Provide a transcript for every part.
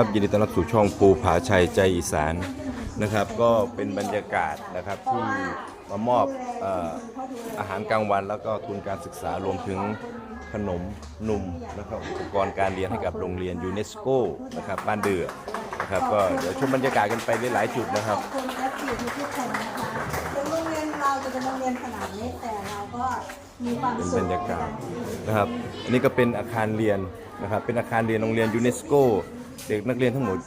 ครับยินดีต้อนรับสู่ช่องภูผาชัยใจอีสานนะครับ ก็เป็นบรรยากาศนะครับที่มามอบเอ่ออาหารกลางวัน แล้วก็ทุนการศึกษารวมถึงขนมนมนะครับอุปกรณ์การเรียนให้กับโรงเรียนยูเนสโกนะครับบ้านเดือนะครับก็เดี๋ยวชมบรรยากาศกันไปหลายๆจุดนะครับขอบคุณแอปพลิทุกๆคนนะคะถึงโรงเรียนเราจะเป็นโรงเรียนขนาดเล็กแต่เราก็มีความเป็นสุขบรรยากาศนะครับอันนี้ก็เป็นอาคารเรียนนะครับเป็นอาคารเรียนโรงเรียนยูเนสโก เด็กนักเรียนทั้งหมด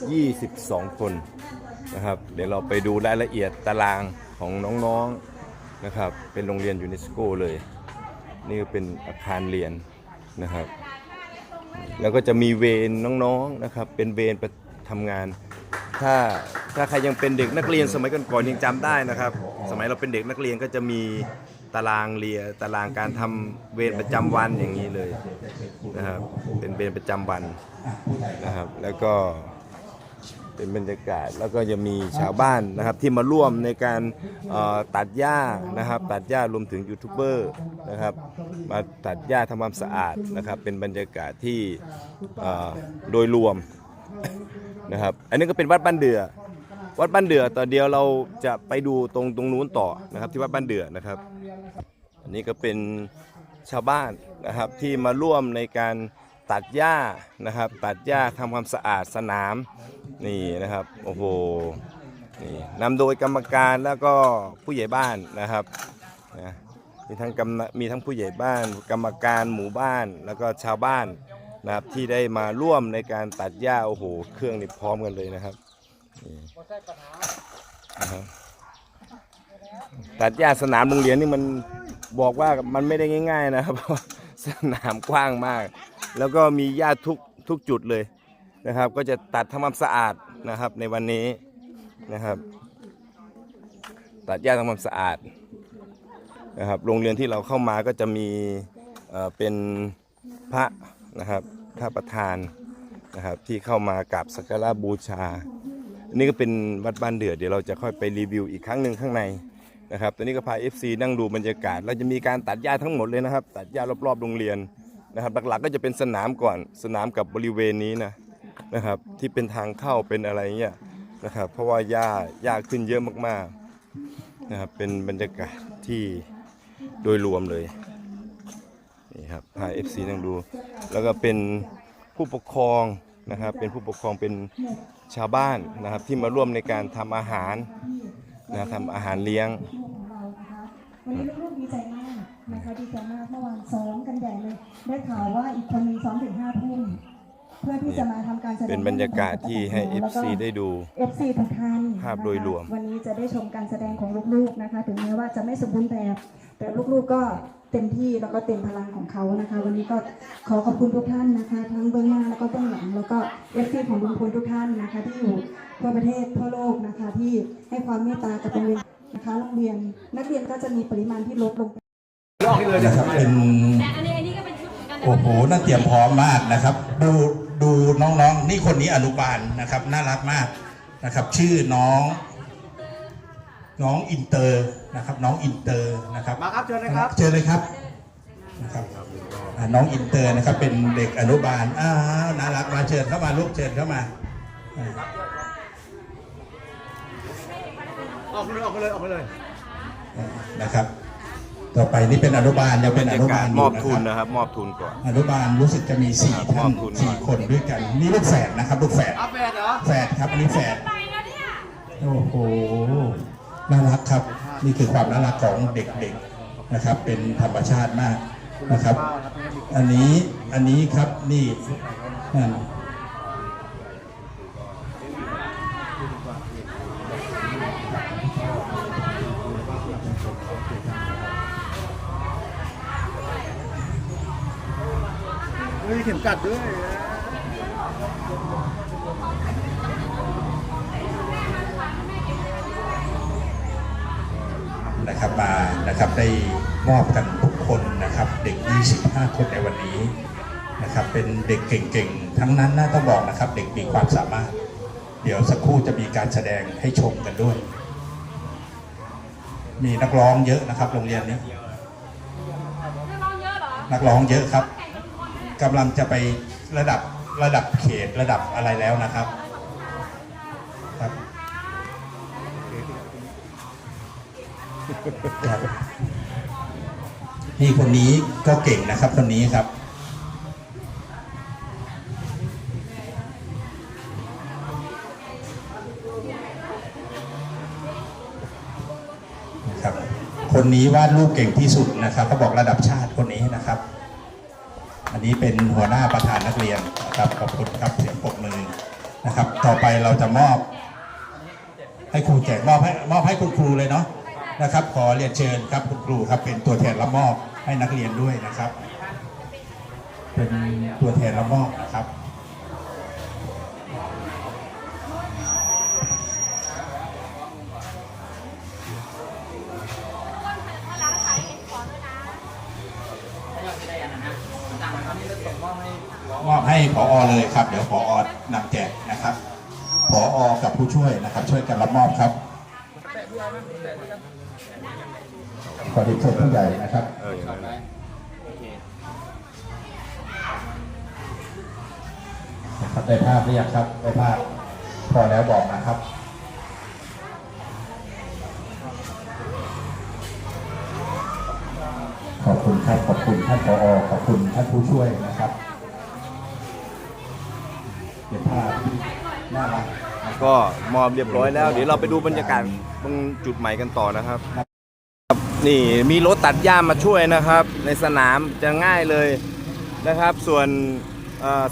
22 คนนะครับ เดี๋ยวเราไปดูรายละเอียดตารางของน้องๆนะครับ เป็นโรงเรียนยูเนสโกเลย นี่ก็เป็นอาคารเรียนนะครับ แล้วก็จะมีเวรน้องๆนะครับ เป็นเวรปทำงาน ถ้าถ้าใครยังเป็นเด็กนักเรียนสมัยก่อนๆยังจำได้นะครับ สมัยเราเป็นเด็กนักเรียนก็จะมี ตารางเรียตารางการทำเวรประจำวันอย่างนี้เลยนะครับ เป็นเวรประจำวันนะครับ แล้วก็เป็นบรรยากาศแล้วก็จะมีชาวบ้านนะครับที่มาร่วมในการเอ่อตัดหญ้านะครับ ตัดหญ้ารวมถึงยูทูบเบอร์นะครับมาตัดหญ้าทำความสะอาดนะครับ เป็นบรรยากาศที่เอ่อโดยรวม นะครับอันนี้ก็เป็นวัดบ้านเดือ วัดบ้านเดือต่อเดียวเราจะไปดูตรงตรงนู้นต่อนะครับ ที่วัดบ้านเดือนะครับ อันนี้ก็เป็นชาวบ้านนะครับที่มาร่วมในการตัดหญ้านะครับ ตัดหญ้าทำความสะอาดสนามนี่นะครับโอ้โหนี่นำโดยกรรมการแล้วก็ผู้ใหญ่บ้านนะครับนะมีทั้งกำมีทั้งผู้ใหญ่บ้าน กรรมการหมู่บ้านแล้วก็ชาวบ้านนะครับที่ได้มาร่วมในการตัดหญ้าโอ้โห เครื่องนี่พร้อมกันเลยนะครับนี่นะครับ ตัดหญ้าสนามโรงเรียนนี่มันบอกว่ามันไม่ได้ง่าย ๆ นะครับเพราะสนามกว้างมาก แล้วก็มีหญ้าทุกทุกจุดเลยนะครับ ก็จะตัดทำความสะอาดนะครับในวันนี้นะครับ ตัดหญ้าทำความสะอาดนะครับโรงเรียนที่เราเข้ามาก็จะมีเเป็นพระนะครับพระประธานนะครับที่เข้ามากราบสักการะบูชาอันนี้ก็เป็นวัดบ้านเดือดเดี๋ยวเราจะค่อยไปรีวิวอีกครั้งหนึ่งข้างใน นะครับตอนนี้ก็พา FC นั่งดูบรรยากาศ เราจะมีการตัดหญ้าทั้งหมดเลยนะครับ ตัดหญ้ารอบๆโรงเรียนนะครับหลักๆก็จะเป็นสนามก่อนสนามกับบริเวณนี้นะนะครับที่เป็นทางเข้าเป็นอะไรเงี้ยนะครับเพราะว่าหญ้าหญ้าขึ้นเยอะมากๆนะครับเป็นบรรยากาศที่โดยรวมเลยนี่ครับพา FC นั่งดู แล้วก็เป็นผู้ปกครองนะครับเป็นผู้ปกครองเป็นชาวบ้านนะครับที่มาร่วมในการทำอาหาร นะทำอาหารเลี้ยงวันนี้ลูกๆดีใจมากนะคะดีใจมากเมื่อวานซ้อมกันใหญ่เลยได้ข่าวว่าอีกคนนึงซ้อมถึงห้าทุ่มเพื่อที่จะมาทำการแสดงเป็นบรรยากาศที่ให้ FC ได้ดูเอฟซีทุกท่านภาพโดยรวม วันนี้จะได้ชมการแสดงของลูกๆนะคะ ถึงแม้ว่าจะไม่สมบูรณ์แบบ แต่ลูกๆก็ เต็มที่แล้วก็เต็มพลังของเขานะคะ วันนี้ก็ขอขอบคุณทุกท่านนะคะ ทั้งเบื้องหน้าแล้วก็เบื้องหลังแล้วก็เอฟซีของลุงพลทุกท่านนะคะ ที่อยู่ทั่วประเทศทั่วโลกนะคะ ที่ให้ความเมตตากับโรงเรียนนะคะโรงเรียน นักเรียนก็จะมีปริมาณที่ลดลงนะครับเป็นแต่อันนี้ก็เป็นชุดเหมือนกันโอ้โหน่าเตรียมพร้อมมากนะครับ ดูดูน้องๆนี่คนนี้อนุบาลนะครับ น่ารักมากนะครับ ชื่อน้อง น้องอินเตอร์นะครับ น้องอินเตอร์นะครับมาครับเชิญเลยครับเชิญเลยครับนะครับอ่าน้องอินเตอร์นะครับเป็นเด็กอนุบาลอ้าวน่ารักมาเชิญเข้ามาลูกเชิญเข้ามาอ่าออกไปเลยออกไปเลยออกไปเลยนะครับ ต่อไปนี่เป็นอนุบาลยังเป็นบรอรนุยากาบาศลมอบยู่ทุนนะครับนะครับ มอบทุนก่อนอนุบาลรู้สึกจะมีสี่ท่านมอบทุนสี่คนด้วยกันนี่ลูกแฝดนะครับลูกแฝดอัปเดตเหรอแฝดครับอันนี้แฝดไปแล้วเนี่ยโอ้โห น่ารักครับ นี่คือความน่ารักของเด็กๆนะครับ เป็นธรรมชาติมากนะครับ อันนี้อันนี้ครับนี่นั่นมีเข็มกัดด้วย นะครับมานะครับได้มอบกันทุกคนนะครับเด็ก 25 คนในวันนี้นะครับเป็นเด็กเก่งๆ ทั้งนั้นน่าต้องบอกนะครับ เด็กมีความสามารถ เดี๋ยวสักครู่จะมีการแสดงให้ชมกันด้วย มีนักร้องเยอะนะครับ โรงเรียนนี้ นักร้องเยอะเหรอนักร้องเยอะครับแข่งกันทุกคนเลยกำลังจะไประดับระดับเขตระดับอะไรแล้วนะครับครับ นี่คนนี้ก็เก่งนะครับคนนี้ครับ ครับ คนนี้วาดรูปเก่งที่สุดนะครับเขาบอกระดับชาติคนนี้นะครับ อันนี้เป็นหัวหน้าประธานนักเรียนนะครับขอบคุณครับเสียงปรบมือนะครับ ต่อไปเราจะมอบ ให้ครูแจกมอบให้มอบให้คุณครูเลยเนาะ นะครับ ขอเรียนเชิญครับคุณครูครับเป็นตัวแทนรับมอบให้นักเรียนด้วยนะครับ เป็นตัวแทนรับมอบนะครับมอบให้ผอเลยครับ เดี๋ยวผอนำแจกนะครับผอกับผู้ช่วยนะครับ ช่วยกันรับมอบครับ ขอเรียนเชิญผู้ใหญ่นะครับเอออย่างนั้นแหละครับได้ภาพหรือยังครับได้ภาพพอแล้วบอกนะครับขอบคุณครับขอบคุณท่านผอขอบคุณท่านผู้ช่วยนะครับเป็นภาพน่ารักก็มอบเรียบร้อยแล้ว เดี๋ยวเราไปดูบรรยากาศตรงจุดใหม่กันต่อนะครับ นี่มีรถตัดหญ้ามาช่วยนะครับ ในสนามจะง่ายเลยนะครับ ส่วน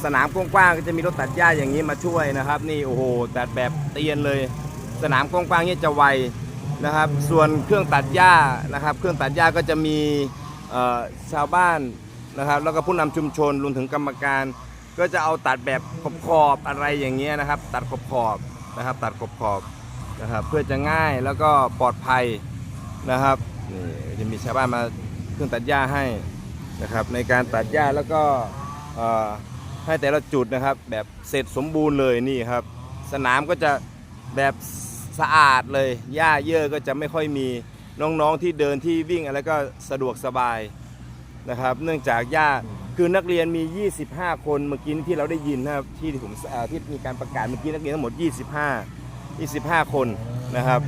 สนามกว้างๆก็จะมีรถตัดหญ้าอย่างนี้มาช่วยนะครับ นี่โอ้โหตัดแบบเตียนเลย สนามกว้างๆเนี่ยจะไวนะครับ ส่วนเครื่องตัดหญ้านะครับ เครื่องตัดหญ้าก็จะมีชาวบ้านนะครับ แล้วก็ผู้นำชุมชนรวมถึงกรรมการ ก็จะเอาตัดแบบขอบๆอะไรอย่างเงี้ยนะครับ ตัดขอบๆนะครับ ตัดขอบๆนะครับ เพื่อจะง่ายแล้วก็ปลอดภัยนะครับ นี่จะมีชาวบ้านมาเครื่องตัดหญ้าให้นะครับ ในการตัดหญ้าแล้วก็ให้แต่ละจุดนะครับ แบบเสร็จสมบูรณ์เลยนี่ครับ สนามก็จะแบบสะอาดเลยหญ้าเยอะก็จะไม่ค่อยมีน้องๆที่เดินที่วิ่งอะไรก็สะดวกสบายนะครับ เนื่องจากหญ้าคือนักเรียนมี 25 คนเมื่อกี้ที่เราได้ยินนะครับที่ผมที่มีการประกาศเมื่อกี้นักเรียนทั้งหมด 25 25 คนนะครับ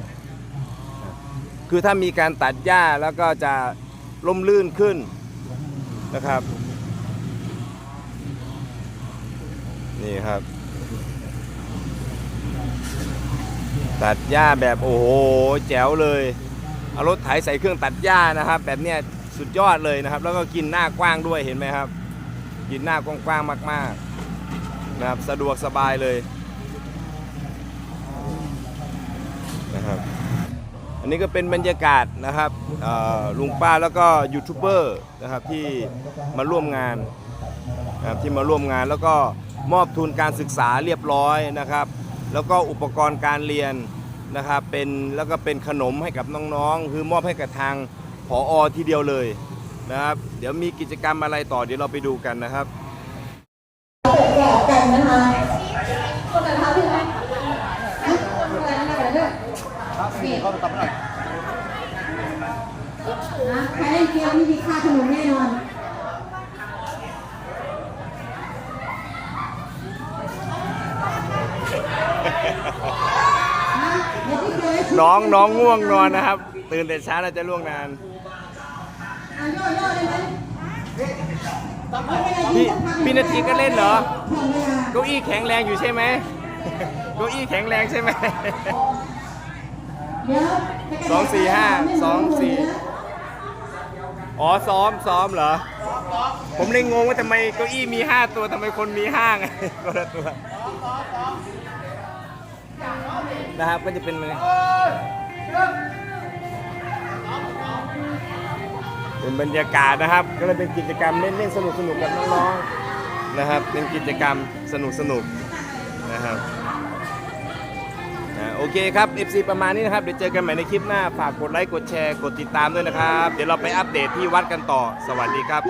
คือถ้ามีการตัดหญ้าแล้วก็จะล่มลื่นขึ้นนะครับ นี่ครับ ตัดหญ้าแบบโอ้โหแจ๋วเลยเอารถไถใส่เครื่องตัดหญ้านะครับ แบบเนี้ยสุดยอดเลยนะครับ แล้วก็กินหน้ากว้างด้วยเห็นไหมครับ กินหน้ากว้างๆมาก ๆ นะครับ สะดวกสบายเลยนะครับ อันนี้ก็เป็นบรรยากาศนะครับลุงป้าแล้วก็ยูทูบเบอร์นะครับที่มาร่วมงานนะครับที่มาร่วมงานแล้วก็มอบทุนการศึกษาเรียบร้อยนะครับ แล้วก็อุปกรณ์การเรียนนะครับเป็นแล้วก็เป็นขนมให้กับน้องๆ คือมอบให้กับทางผออทีเดียวเลยนะครับ เดี๋ยวมีกิจกรรมอะไรต่อเดี๋ยวเราไปดูกันนะครับแก่กันนะคะคนละทับพี่ไหมคนละนั่นอะไรด้วยนี่เขาตอ น่อยนะใครเล่นเกมนี่มีค่าขนมแน่นอนนะเดี๋ยวที่เคยน้องน้องง่วงนอนนะครับ ตื่นแต่เช้าน่าจะล่วงนานอะย่อย่อได้ไหมพี่พี่นาทีก็เล่นเหรอผ่อนเวลาเก้าอี้แข็งแรงอยู่ใช่ไหมเก้าอี้แข็งแรงใช่ไหมเดี๋ยวสองสี่ห้าสองสี่ อ๋อซ้อมซ้อมเหรอ ผมเลยงงว่าทำไมเก้าอี้มี 5 ตัวทำไมคนมีห้างคนละตัวนะครับก็จะเป็นแบบนี้เป็นบรรยากาศนะครับ ก็เลยเป็นกิจกรรมเล่นๆสนุกสนุกๆกับน้องๆนะครับ เป็นกิจกรรมสนุกสนุกๆนะครับอ่า โอเคครับ FC ประมาณนี้นะครับ เดี๋ยวเจอกันใหม่ในคลิปหน้า ฝากกดไลค์ กดแชร์ กดติดตามด้วยนะครับ เดี๋ยวเราไปอัปเดตที่วัดกันต่อ สวัสดีครับ